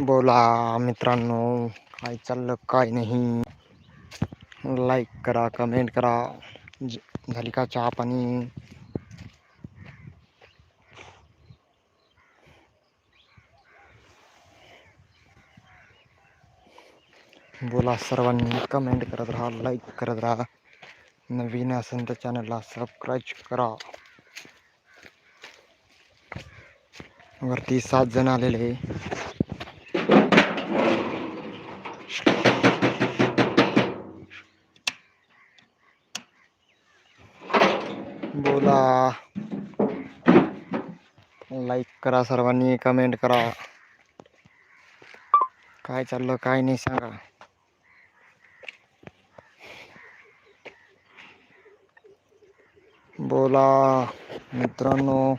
बोला मित्रांनो काय चाललं काय नाही. लाईक करा कमेंट करा. ज- झाली का चहा पाणी? बोला सर्वांनी कमेंट करत राहा लाईक करत राहा. नवीन असेल तर चॅनलला सबस्क्राईब करा. वरती सात जण आलेले. बोला. लाईक करा सर्वांनी कमेंट करा. काय चाललं काय नाही सांगा. बोला मित्रांनो.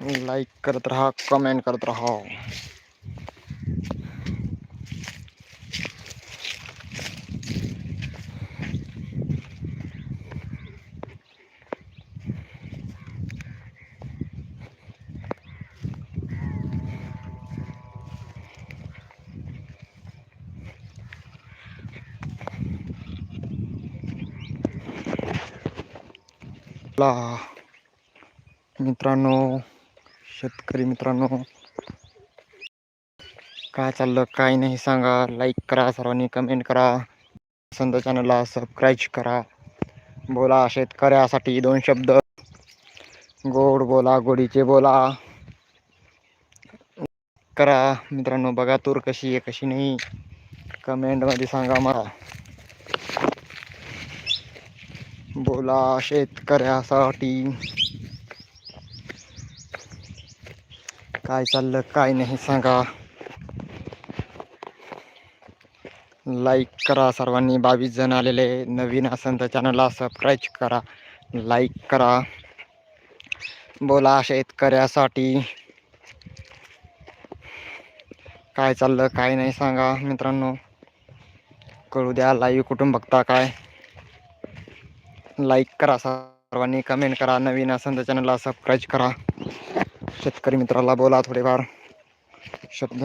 लाईक करत राहा कमेंट करत राहा. ला. मित्रांनो शेतकरी मित्रांनो काय चाललं काय नाही सांगा. लाईक करा सर्वांनी कमेंट करा. संत चॅनलला सबस्क्राईब करा. बोला शेतकऱ्यासाठी दोन शब्द. गोड बोला गोडीचे बोला. करा. मित्रांनो बघा तूर कशी आहे कशी नाही. कमेंटमध्ये सांगा मला. बोला शेतकऱ्यासाठी. काय चाललं काय नाही सांगा. लाईक करा सर्वांनी बावीस जण आलेले नवीन असेल तर चॅनलला सबस्क्राईब करा. लाईक करा. बोला शेतकऱ्यासाठी. काय चाललं काय नाही सांगा मित्रांनो. कळू द्या लाईव्ह कुठून बघता काय? लाईक करा सर्वांनी कमेंट करा नवीन असेल तर चॅनलला सबस्क्राईब करा. शेतकरी मित्राला बोला थोडेफार. शब्द.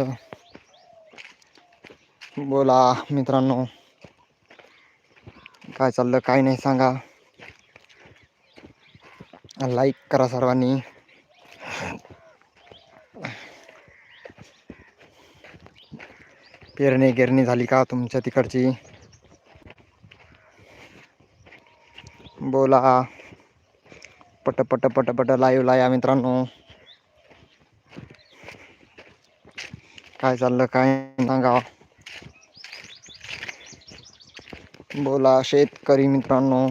बोला मित्रांनो. काय चाललं काय नाही सांगा. लाईक करा सर्वांनी. पेरणी गिरणी झाली का तुमच्या तिकडची? बोला पट पट पट पट लाईव्ह लाया मित्रांनो. काय चाललं काय सांगा. बोला शेतकरी मित्रांनो.